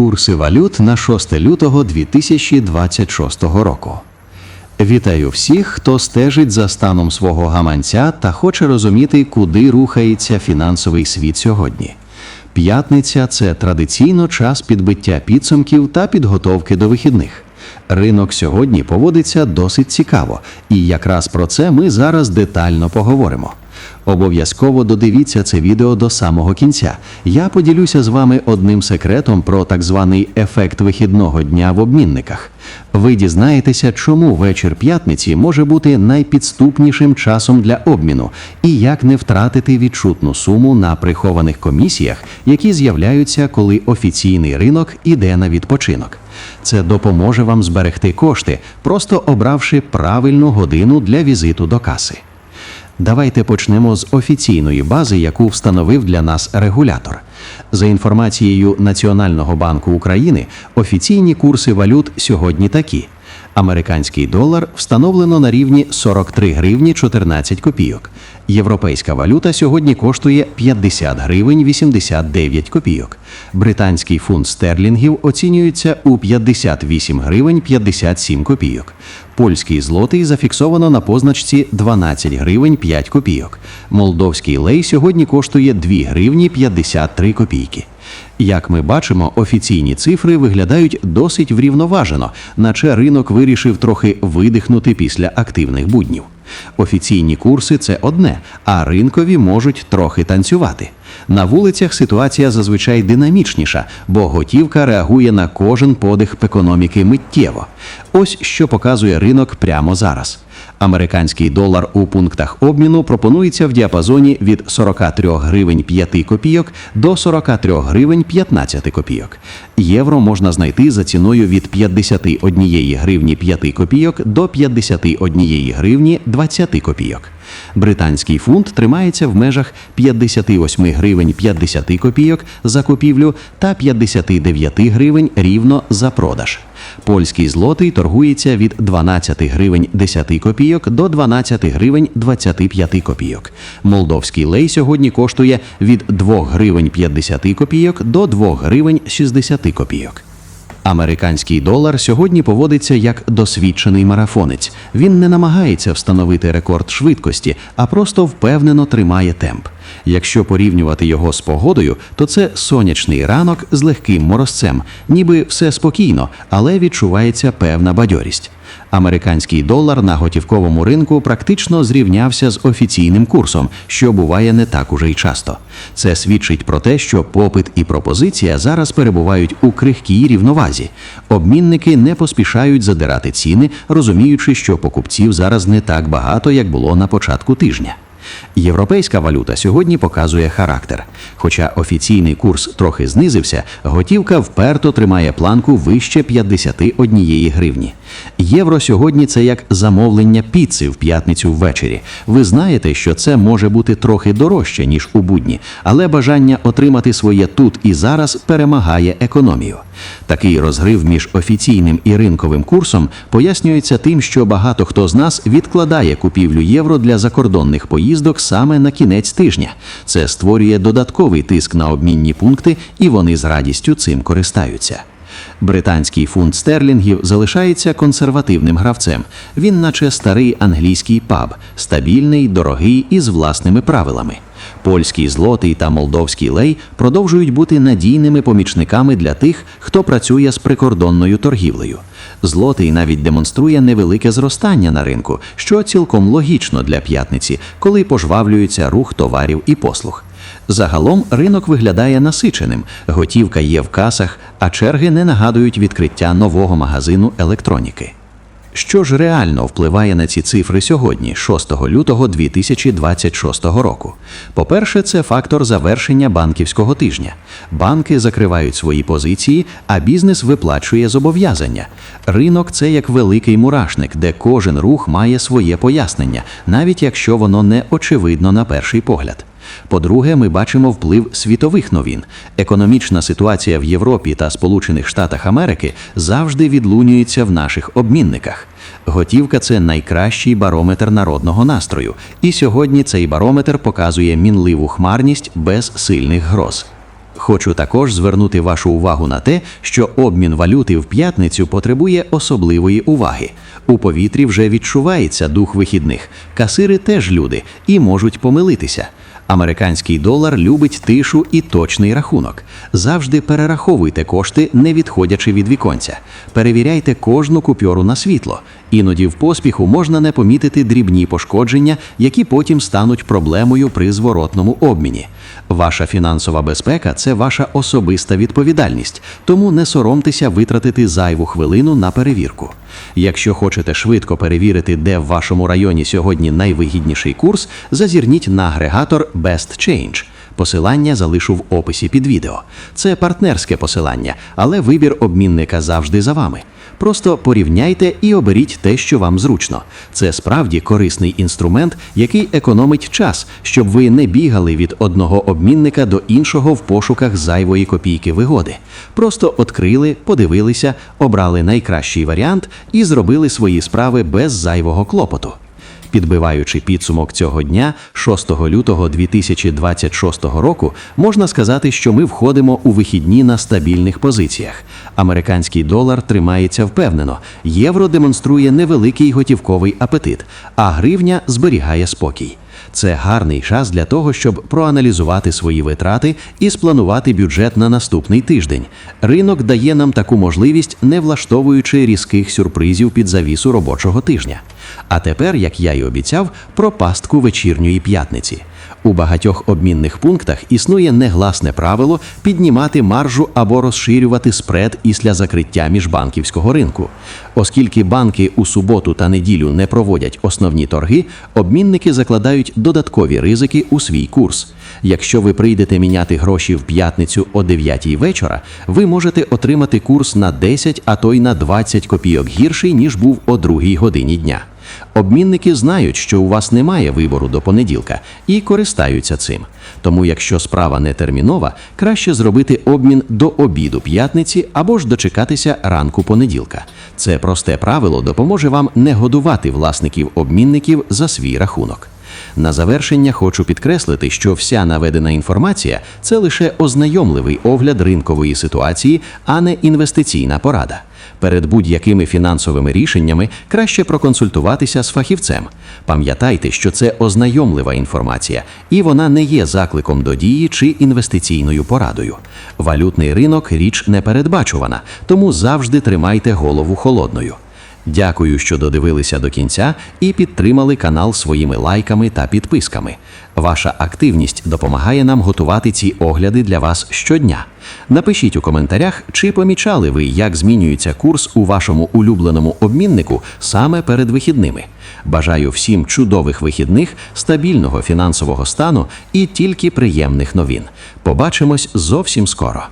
Курси валют на 6 лютого 2026 року. Вітаю всіх, хто стежить за станом свого гаманця та хоче розуміти, куди рухається фінансовий світ сьогодні. П'ятниця це традиційно час підбиття підсумків та підготовки до вихідних. Ринок сьогодні поводиться досить цікаво, і якраз про це ми зараз детально поговоримо. Обов'язково додивіться це відео до самого кінця. Я поділюся з вами одним секретом про так званий ефект вихідного дня в обмінниках. Ви дізнаєтеся, чому вечір п'ятниці може бути найпідступнішим часом для обміну і як не втратити відчутну суму на прихованих комісіях, які з'являються, коли офіційний ринок іде на відпочинок. Це допоможе вам зберегти кошти, просто обравши правильну годину для візиту до каси. Давайте почнемо з офіційної бази, яку встановив для нас регулятор. За інформацією Національного банку України, офіційні курси валют сьогодні такі: американський долар встановлено на рівні 43 гривні 14 копійок. Європейська валюта сьогодні коштує 50 гривень 89 копійок. Британський фунт стерлінгів оцінюється у 58 гривень 57 копійок. Польський злотий зафіксовано на позначці 12 гривень 5 копійок. Молдовський лей сьогодні коштує 2 гривні 53 копійки. Як ми бачимо, офіційні цифри виглядають досить врівноважено, наче ринок вирішив трохи видихнути після активних буднів. Офіційні курси це одне, а ринкові можуть трохи танцювати. На вулицях ситуація зазвичай динамічніша, бо готівка реагує на кожен подих економіки миттєво. Ось що показує ринок прямо зараз. Американський долар у пунктах обміну пропонується в діапазоні від 43 гривень 5 копійок до 43 гривень 15 копійок. Євро можна знайти за ціною від 51 гривні 5 копійок до 51 гривні 20 копійок. Британський фунт тримається в межах 58 гривень 50 копійок за купівлю та 59 гривень рівно за продаж. Польський злотий торгується від 12 гривень 10 копійок до 12 гривень 25 копійок. Молдовський лей сьогодні коштує від 2 гривень 50 копійок до 2 гривень 60 копійок. Американський долар сьогодні поводиться як досвідчений марафонець. Він не намагається встановити рекорд швидкості, а просто впевнено тримає темп. Якщо порівнювати його з погодою, то це сонячний ранок з легким морозцем, ніби все спокійно, але відчувається певна бадьорість. Американський долар на готівковому ринку практично зрівнявся з офіційним курсом, що буває не так уже й часто. Це свідчить про те, що попит і пропозиція зараз перебувають у крихкій рівновазі. Обмінники не поспішають задирати ціни, розуміючи, що покупців зараз не так багато, як було на початку тижня. Європейська валюта сьогодні показує характер. Хоча офіційний курс трохи знизився, готівка вперто тримає планку вище 51 гривні. Євро сьогодні це як замовлення піци в п'ятницю ввечері. Ви знаєте, що це може бути трохи дорожче, ніж у будні, але бажання отримати своє тут і зараз перемагає економію. Такий розгрив між офіційним і ринковим курсом пояснюється тим, що багато хто з нас відкладає купівлю євро для закордонних поїздок саме на кінець тижня. Це створює додатковий тиск на обмінні пункти, і вони з радістю цим користаються. Британський фунт стерлінгів залишається консервативним гравцем. Він, наче старий англійський паб, стабільний, дорогий і з власними правилами. Польський злотий та молдовський лей продовжують бути надійними помічниками для тих, хто працює з прикордонною торгівлею. Злотий навіть демонструє невелике зростання на ринку, що цілком логічно для п'ятниці, коли пожвавлюється рух товарів і послуг. Загалом ринок виглядає насиченим, готівка є в касах, а черги не нагадують відкриття нового магазину електроніки. Що ж реально впливає на ці цифри сьогодні, 6 лютого 2026 року? По-перше, це фактор завершення банківського тижня. Банки закривають свої позиції, а бізнес виплачує зобов'язання. Ринок це як великий мурашник, де кожен рух має своє пояснення, навіть якщо воно не очевидно на перший погляд. По-друге, ми бачимо вплив світових новин. Економічна ситуація в Європі та Сполучених Штатах Америки завжди відлунюється в наших обмінниках. Готівка це найкращий барометр народного настрою, і сьогодні цей барометр показує мінливу хмарність без сильних гроз. Хочу також звернути вашу увагу на те, що обмін валюти в п'ятницю потребує особливої уваги. У повітрі вже відчувається дух вихідних. Касири теж люди і можуть помилитися. Американський долар любить тишу і точний рахунок. Завжди перераховуйте кошти, не відходячи від віконця. Перевіряйте кожну купюру на світло. Іноді в поспіху можна не помітити дрібні пошкодження, які потім стануть проблемою при зворотному обміні. Ваша фінансова безпека це ваша особиста відповідальність, тому не соромтеся витратити зайву хвилину на перевірку. Якщо хочете швидко перевірити, де в вашому районі сьогодні найвигідніший курс, зазірніть на агрегатор Best Change. Посилання залишу в описі під відео. Це партнерське посилання, але вибір обмінника завжди за вами. Просто порівняйте і оберіть те, що вам зручно. Це справді корисний інструмент, який економить час, щоб ви не бігали від одного обмінника до іншого в пошуках зайвої копійки вигоди. Просто відкрили, подивилися, обрали найкращий варіант і зробили свої справи без зайвого клопоту. Підбиваючи підсумок цього дня, 6 лютого 2026 року, можна сказати, що ми входимо у вихідні на стабільних позиціях. Американський долар тримається впевнено, євро демонструє невеликий готівковий апетит, а гривня зберігає спокій. Це гарний час для того, щоб проаналізувати свої витрати і спланувати бюджет на наступний тиждень. Ринок дає нам таку можливість, не влаштовуючи різких сюрпризів під завісу робочого тижня. А тепер, як я й обіцяв, про пастку вечірньої п'ятниці. У багатьох обмінних пунктах існує негласне правило піднімати маржу або розширювати спред після закриття міжбанківського ринку. Оскільки банки у суботу та неділю не проводять основні торги, обмінники закладають додаткові ризики у свій курс. Якщо ви прийдете міняти гроші в п'ятницю о 9 вечора, ви можете отримати курс на 10, а то й на 20 копійок гірший, ніж був о 2 годині дня. Обмінники знають, що у вас немає вибору до понеділка і користаються цим. Тому, якщо справа не термінова, краще зробити обмін до обіду п'ятниці або ж дочекатися ранку понеділка. Це просте правило допоможе вам не годувати власників обмінників за свій рахунок. На завершення хочу підкреслити, що вся наведена інформація це лише ознайомливий огляд ринкової ситуації, а не інвестиційна порада. Перед будь-якими фінансовими рішеннями краще проконсультуватися з фахівцем. Пам'ятайте, що це ознайомлива інформація, і вона не є закликом до дії чи інвестиційною порадою. Валютний ринок річ непередбачувана, тому завжди тримайте голову холодною. Дякую, що додивилися до кінця і підтримали канал своїми лайками та підписками. Ваша активність допомагає нам готувати ці огляди для вас щодня. Напишіть у коментарях, чи помічали ви, як змінюється курс у вашому улюбленому обміннику саме перед вихідними. Бажаю всім чудових вихідних, стабільного фінансового стану і тільки приємних новин. Побачимось зовсім скоро.